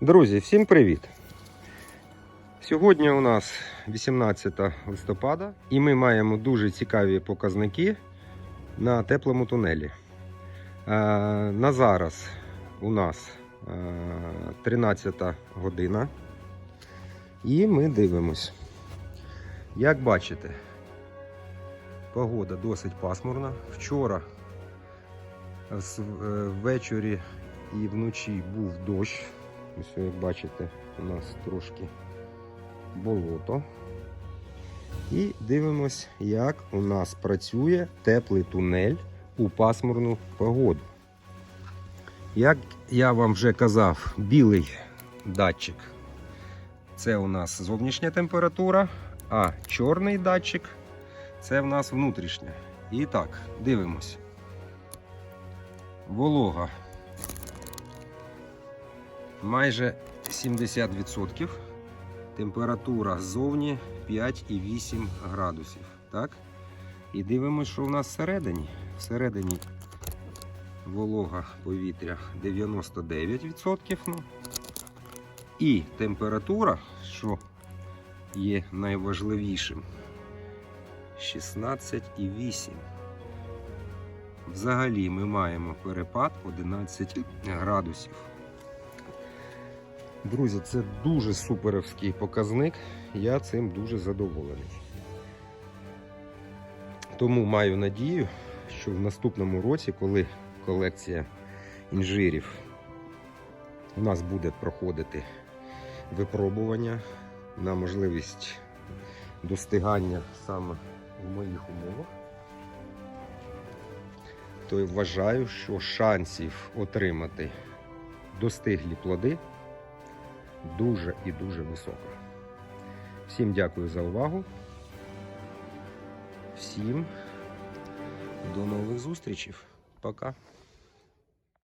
Друзі, всім привіт! Сьогодні у нас 18 листопада і ми маємо дуже цікаві показники на теплому тунелі. Е, На зараз у нас е, 13 година. І ми дивимось. Як бачите, погода досить пасмурна. Вчора е, ввечері і вночі був дощ. Ось, як бачите, у нас трошки болото. І дивимось, як у нас працює теплий тунель у пасмурну погоду. Як я вам вже казав, білий датчик це у нас зовнішня температура, а чорний датчик це в нас внутрішня. І так, дивимось. Волога майже 70%. Температура ззовні 5,8 градусів. Так? І дивимося, що у нас всередині. Всередині волога повітря 99%. Ну. І температура, що є найважливішим, 16,8. Взагалі ми маємо перепад 11 градусів. Друзі, це дуже суперовський показник. Я цим дуже задоволений. Тому маю надію, що в наступному році, коли колекція інжирів у нас буде проходити випробування на можливість достигання саме в моїх умовах, то я вважаю, що шансів отримати достиглі плоди дуже і дуже висока. Всім дякую за увагу. Всім до нових зустрічей. Пока.